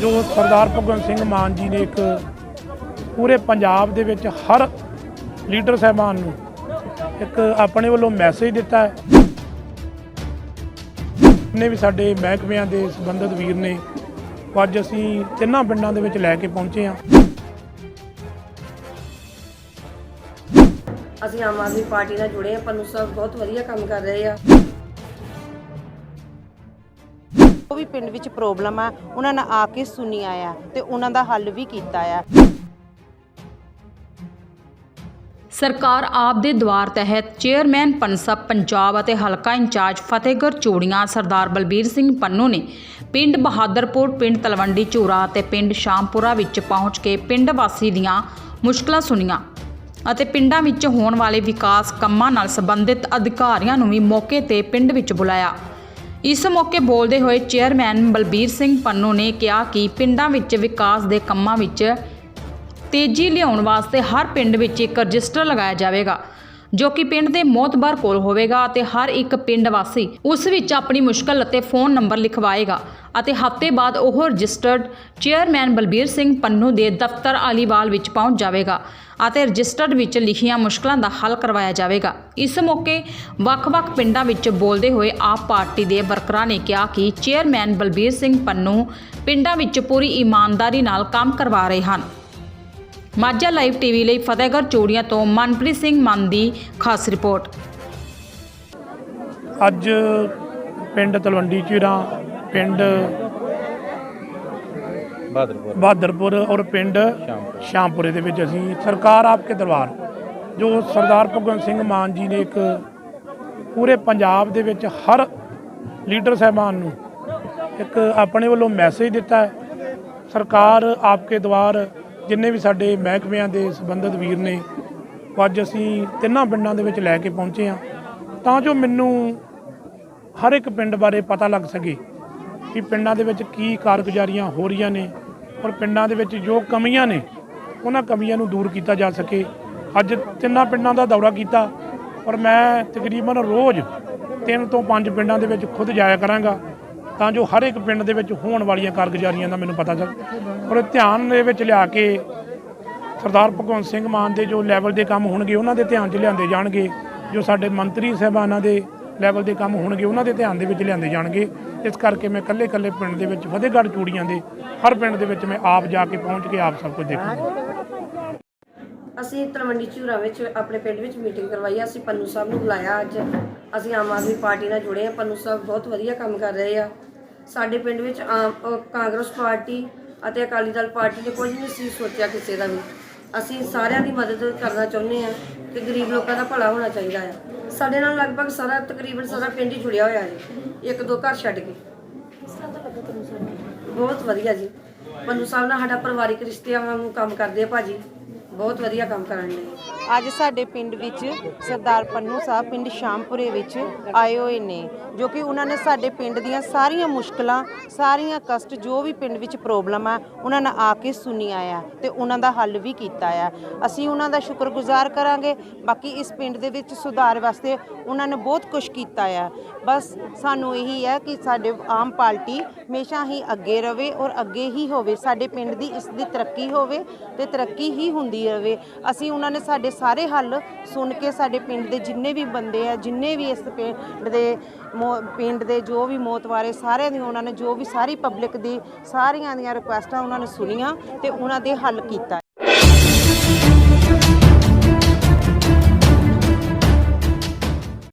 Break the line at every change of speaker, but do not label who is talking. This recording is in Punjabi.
ਜੋ ਸਰਦਾਰ ਭਗਵੰਤ ਸਿੰਘ ਮਾਨ ਜੀ ਨੇ ਇੱਕ ਪੂਰੇ ਪੰਜਾਬ ਦੇ ਵਿੱਚ ਹਰ ਲੀਡਰ ਸਾਹਿਬਾਨ ਨੂੰ ਇੱਕ ਆਪਣੇ ਵੱਲੋਂ ਮੈਸੇਜ ਦਿੱਤਾ ਹੈ। ਨੇ ਵੀ ਸਾਡੇ ਮਹਿਕਮਿਆਂ ਦੇ ਸੰਬੰਧਿਤ ਵੀਰ ਨੇ ਅੱਜ ਅਸੀਂ ਤਿੰਨਾਂ ਪਿੰਡਾਂ ਦੇ ਵਿੱਚ ਲੈ ਕੇ ਪਹੁੰਚੇ ਹਾਂ।
ਅਸੀਂ ਆਮ ਆਦਮੀ ਪਾਰਟੀ ਨਾਲ ਜੁੜੇ ਆ ਪੰਨੂ ਸਾਹਿਬ ਬਹੁਤ ਵਧੀਆ ਕੰਮ ਕਰ ਰਹੇ ਆ।
ਉਹ ਵੀ ਪਿੰਡ ਵਿੱਚ ਪ੍ਰੋਬਲਮ ਆ, ਉਹਨਾਂ ਨੇ ਆ ਕੇ ਸੁਣਿਆ ਆ ਤੇ ਉਹਨਾਂ ਦਾ ਹੱਲ ਵੀ ਕੀਤਾ ਆ।
ਸਰਕਾਰ ਆਪ ਦੇ ਦੁਆਰ ਤਹਿਤ ਚੇਅਰਮੈਨ ਪਨਸਬ ਪੰਜਾਬ ਅਤੇ ਹਲਕਾ ਇੰਚਾਰਜ ਫਤਿਹਗੜ੍ਹ ਚੂੜੀਆਂ ਸਰਦਾਰ ਬਲਬੀਰ ਸਿੰਘ ਪੰਨੂ ਨੇ ਪਿੰਡ ਬਹਾਦਰਪੁਰ, ਪਿੰਡ ਤਲਵੰਡੀ ਚੂਰਾ ਅਤੇ ਪਿੰਡ ਸ਼ਾਮਪੁਰਾ ਵਿੱਚ ਪਹੁੰਚ ਕੇ ਪਿੰਡ ਵਾਸੀ ਦੀਆਂ ਮੁਸ਼ਕਲਾਂ ਸੁਣੀਆਂ ਅਤੇ ਪਿੰਡਾਂ ਵਿੱਚ ਹੋਣ ਵਾਲੇ ਵਿਕਾਸ ਕੰਮਾਂ ਨਾਲ ਸੰਬੰਧਿਤ ਅਧਿਕਾਰੀਆਂ ਨੂੰ ਵੀ ਮੌਕੇ ਤੇ ਪਿੰਡ ਵਿੱਚ ਬੁਲਾਇਆ। ਇਸ ਮੌਕੇ ਬੋਲਦੇ ਹੋਏ ਚੇਅਰਮੈਨ ਬਲਬੀਰ ਸਿੰਘ ਪੰਨੂ ਨੇ ਕਿਹਾ ਕਿ ਪਿੰਡਾਂ ਵਿੱਚ ਵਿਕਾਸ ਦੇ ਕੰਮਾਂ ਵਿੱਚ ਤੇਜ਼ੀ ਲਿਆਉਣ ਵਾਸਤੇ ਹਰ ਪਿੰਡ ਵਿੱਚ ਇੱਕ ਰਜਿਸਟਰ ਲਗਾਇਆ ਜਾਵੇਗਾ, ਜੋ ਕਿ ਪਿੰਡ ਦੇ ਮੋਤਬਰ ਕੋਲ ਹੋਵੇਗਾ ਅਤੇ ਹਰ ਇੱਕ ਪਿੰਡ ਵਾਸੀ ਉਸ ਵਿੱਚ ਆਪਣੀ ਮੁਸ਼ਕਲ ਅਤੇ ਫੋਨ ਨੰਬਰ ਲਿਖਵਾਏਗਾ ਅਤੇ ਹਫ਼ਤੇ ਬਾਅਦ ਉਹ ਰਜਿਸਟਰਡ ਚੇਅਰਮੈਨ ਬਲਬੀਰ ਸਿੰਘ ਪੰਨੂ ਦੇ ਦਫ਼ਤਰ ਅਲੀਵਾਲ ਵਿੱਚ ਪਹੁੰਚ ਜਾਵੇਗਾ। ਅਤੇ ਰਜਿਸਟਰਡ ਵਿੱਚ ਲਿਖੀਆਂ ਮੁਸ਼ਕਲਾਂ ਦਾ ਹੱਲ ਕਰਵਾਇਆ ਜਾਵੇਗਾ। ਇਸ ਮੌਕੇ ਵੱਖ-ਵੱਖ ਪਿੰਡਾਂ ਵਿੱਚ ਬੋਲਦੇ ਹੋਏ ਆਪ ਪਾਰਟੀ ਦੇ ਵਰਕਰਾਂ ਨੇ ਕਿਹਾ ਕਿ ਚੇਅਰਮੈਨ ਬਲਬੀਰ ਸਿੰਘ ਪੰਨੂ ਪਿੰਡਾਂ ਵਿੱਚ ਪੂਰੀ ਇਮਾਨਦਾਰੀ ਨਾਲ ਕੰਮ ਕਰਵਾ ਰਹੇ ਹਨ। ਮਾਝਾ ਲਾਈਵ ਟੀਵੀ ਲਈ ਫਤਿਹਗੜ੍ਹ ਚੂੜੀਆਂ ਤੋਂ ਮਨਪ੍ਰੀਤ ਸਿੰਘ ਮੰਨ ਦੀ ਖਾਸ ਰਿਪੋਰਟ।
ਅੱਜ ਪਿੰਡ ਤਲਵੰਡੀ ਚੀਰਾਂ ਪਿੰਡ
ਬਹਾਦਰਪੁਰ
ਬਹਾਦਰਪੁਰ ਔਰ ਪਿੰਡ
ਸ਼ਾਮਪੁਰ।
ਦੇ ਵਿੱਚ ਅਸੀਂ ਸਰਕਾਰ ਆਪਕੇ ਦਰਬਾਰ ਜੋ ਸਰਦਾਰ ਭਗਵੰਤ ਸਿੰਘ ਮਾਨ ਜੀ ਨੇ ਇੱਕ ਪੂਰੇ ਪੰਜਾਬ ਦੇ ਵਿੱਚ ਹਰ ਲੀਡਰ ਸਾਹਿਬਾਨ ਨੂੰ ਇੱਕ ਆਪਣੇ ਵੱਲੋਂ ਮੈਸੇਜ ਦਿੱਤਾ ਹੈ ਸਰਕਾਰ ਆਪਕੇ ਦਰਬਾਰ ਜਿੰਨੇ ਵੀ ਸਾਡੇ ਮਹਿਕਮਿਆਂ ਦੇ ਸੰਬੰਧਿਤ ਵੀਰ ਨੇ ਅੱਜ ਅਸੀਂ ਤਿੰਨਾਂ ਪਿੰਡਾਂ ਦੇ ਵਿੱਚ ਲੈ ਕੇ ਪਹੁੰਚੇ ਹਾਂ ਤਾਂ ਜੋ ਮੈਨੂੰ ਹਰ ਇੱਕ ਪਿੰਡ ਬਾਰੇ ਪਤਾ ਲੱਗ ਸਕੇ ਕਿ ਪਿੰਡਾਂ ਦੇ ਵਿੱਚ ਕੀ ਕਾਰਗੁਜ਼ਾਰੀਆਂ ਹੋ ਰਹੀਆਂ ਨੇ ਔਰ ਪਿੰਡਾਂ ਦੇ ਵਿੱਚ ਜੋ ਕਮੀਆਂ ਨੇ, ਉਹਨਾਂ ਕਮੀਆਂ ਨੂੰ ਦੂਰ ਕੀਤਾ ਜਾ ਸਕੇ। ਅੱਜ ਤਿੰਨਾਂ ਪਿੰਡਾਂ ਦਾ ਦੌਰਾ ਕੀਤਾ ਔਰ ਮੈਂ ਤਕਰੀਬਨ ਰੋਜ਼ ਤਿੰਨ ਤੋਂ ਪੰਜ ਪਿੰਡਾਂ ਦੇ ਵਿੱਚ ਖੁਦ ਜਾਇਆ ਕਰਾਂਗਾ ਤਾਂ ਜੋ ਹਰ ਇੱਕ ਪਿੰਡ ਦੇ ਵਿੱਚ ਹੋਣ ਵਾਲੀਆਂ ਕਾਰਗੁਜ਼ਾਰੀਆਂ ਦਾ ਮੈਨੂੰ ਪਤਾ ਚੱਲ ਔਰ ਧਿਆਨ ਦੇ ਵਿੱਚ ਲਿਆ ਕੇ ਸਰਦਾਰ ਭਗਵੰਤ ਸਿੰਘ ਮਾਨ ਦੇ ਜੋ ਲੈਵਲ ਦੇ ਕੰਮ ਹੋਣਗੇ, ਉਹਨਾਂ ਦੇ ਧਿਆਨ 'ਚ ਲਿਆਂਦੇ ਜਾਣਗੇ, ਜੋ ਸਾਡੇ ਮੰਤਰੀ ਸਾਹਿਬਾਨਾਂ ਦੇ ਲੈਵਲ ਦੇ ਕੰਮ ਹੋਣਗੇ, ਉਹਨਾਂ ਦੇ ਧਿਆਨ ਦੇ ਵਿੱਚ ਲਿਆਂਦੇ ਜਾਣਗੇ। ਇਸ ਕਰਕੇ ਮੈਂ ਇਕੱਲੇ ਇਕੱਲੇ ਪਿੰਡ ਦੇ ਵਿੱਚ, ਫਤਿਹਗੜ੍ਹ ਚੂੜੀਆਂ ਦੇ, ਹਰ ਪਿੰਡ ਦੇ ਵਿੱਚ ਮੈਂ ਆਪ ਜਾ ਕੇ ਪਹੁੰਚ ਕੇ ਆਪ ਸਭ ਕੁਝ ਦੇਖੂੰਗਾ।
ਅਸੀਂ ਤਲਵੰਡੀ ਝੂਰਾ ਵਿੱਚ ਆਪਣੇ ਪਿੰਡ ਵਿੱਚ ਮੀਟਿੰਗ ਕਰਵਾਈ ਅਸੀਂ ਪੰਨੂ ਸਾਹਿਬ ਨੂੰ ਬੁਲਾਇਆ ਅੱਜ। ਅਸੀਂ ਆਮ ਆਦਮੀ ਪਾਰਟੀ ਨਾਲ ਜੁੜੇ ਆ, ਪੰਨੂ ਸਾਹਿਬ ਬਹੁਤ ਵਧੀਆ ਕੰਮ ਕਰ ਰਹੇ ਆ। ਸਾਡੇ ਪਿੰਡ ਵਿੱਚ ਆਮ ਕਾਂਗਰਸ ਪਾਰਟੀ ਅਤੇ ਅਕਾਲੀ ਦਲ ਪਾਰਟੀ ਨੇ ਕੁਝ ਨਹੀਂ ਸੀ ਸੋਚਿਆ ਕਿਸੇ ਦਾ ਵੀ। ਅਸੀਂ ਸਾਰਿਆਂ ਦੀ ਮਦਦ ਕਰਨਾ ਚਾਹੁੰਦੇ ਆ ਕਿ ਗਰੀਬ ਲੋਕਾਂ ਦਾ ਭਲਾ ਹੋਣਾ ਚਾਹੀਦਾ ਆ। ਸਾਡੇ ਨਾਲ ਲਗਭਗ ਸਾਰਾ ਤਕਰੀਬਨ ਸਾਰਾ ਪਿੰਡ ਹੀ ਜੁੜਿਆ ਹੋਇਆ ਹੈ ਇੱਕ ਦੋ ਘਰ ਛੱਡ ਕੇ। ਬਹੁਤ ਵਧੀਆ ਜੀ। ਪੰਨੂ ਸਾਹਿਬ ਨਾਲ ਸਾਡਾ ਪਰਿਵਾਰਿਕ ਰਿਸ਼ਤਿਆਂ ਵਾਂਗੂ ਕੰਮ ਕਰਦੇ ਆ ਭਾਜੀ। ਬਹੁਤ ਵਧੀਆ ਕੰਮ ਕਰਨ ਲਈ।
ਅੱਜ ਸਾਡੇ ਪਿੰਡ ਵਿੱਚ ਸਰਦਾਰ ਪੰਨੂ ਸਾਹਿਬ ਪਿੰਡ ਸ਼ਾਮਪੁਰੇ ਵਿੱਚ ਆਏ ਹੋਏ ਨੇ, ਜੋ ਕਿ ਉਹਨਾਂ ਨੇ ਸਾਡੇ ਪਿੰਡ ਦੀਆਂ ਸਾਰੀਆਂ ਮੁਸ਼ਕਲਾਂ, ਸਾਰੀਆਂ ਕਸ਼ਟ, ਜੋ ਵੀ ਪਿੰਡ ਵਿੱਚ ਪ੍ਰੋਬਲਮ ਆ, ਉਹਨਾਂ ਨੇ ਆ ਕੇ ਸੁਣਿਆ ਆ ਤੇ ਉਹਨਾਂ ਦਾ ਹੱਲ ਵੀ ਕੀਤਾ ਆ। ਅਸੀਂ ਉਹਨਾਂ ਦਾ ਸ਼ੁਕਰਗੁਜ਼ਾਰ ਕਰਾਂਗੇ, ਬਾਕੀ ਇਸ ਪਿੰਡ ਦੇ ਵਿੱਚ ਸੁਧਾਰ ਵਾਸਤੇ ਉਹਨਾਂ ਨੇ ਬਹੁਤ ਕੁਝ ਕੀਤਾ ਆ। ਬਸ ਸਾਨੂੰ ਇਹੀ ਹੈ ਕਿ ਸਾਡੇ ਆਮ ਪਾਰਟੀ ਹਮੇਸ਼ਾ ਹੀ ਅੱਗੇ ਰਵੇ ਔਰ ਅੱਗੇ ਹੀ ਹੋਵੇ, ਸਾਡੇ ਪਿੰਡ ਦੀ ਇਸ ਦੀ ਤਰੱਕੀ ਹੋਵੇ ਤੇ ਤਰੱਕੀ ਹੀ ਹੁੰਦੀ ਰਵੇ ਅਸੀਂ ਉਹਨਾਂ ਨੇ ਸਾਡੇ ਸਾਰੇ ਹੱਲ ਸੁਣ ਕੇ ਸਾਡੇ ਪਿੰਡ ਦੇ ਜਿੰਨੇ ਵੀ ਬੰਦੇ ਆ, ਜਿੰਨੇ ਵੀ ਇਸ ਪਿੰਡ ਦੇ ਮੋ- ਪਿੰਡ ਦੇ ਜੋ ਵੀ ਮੋਤਵਾਰੇ ਸਾਰਿਆਂ ਦੀ ਉਹਨਾਂ ਨੇ ਜੋ ਵੀ ਸਾਰੀ ਪਬਲਿਕ ਦੀ ਸਾਰੀਆਂ ਦੀਆਂ ਰਿਕੁਐਸਟਾਂ ਉਹਨਾਂ ਨੇ ਸੁਣੀਆਂ ਤੇ ਉਹਨਾਂ ਦੇ ਹੱਲ ਕੀਤਾ।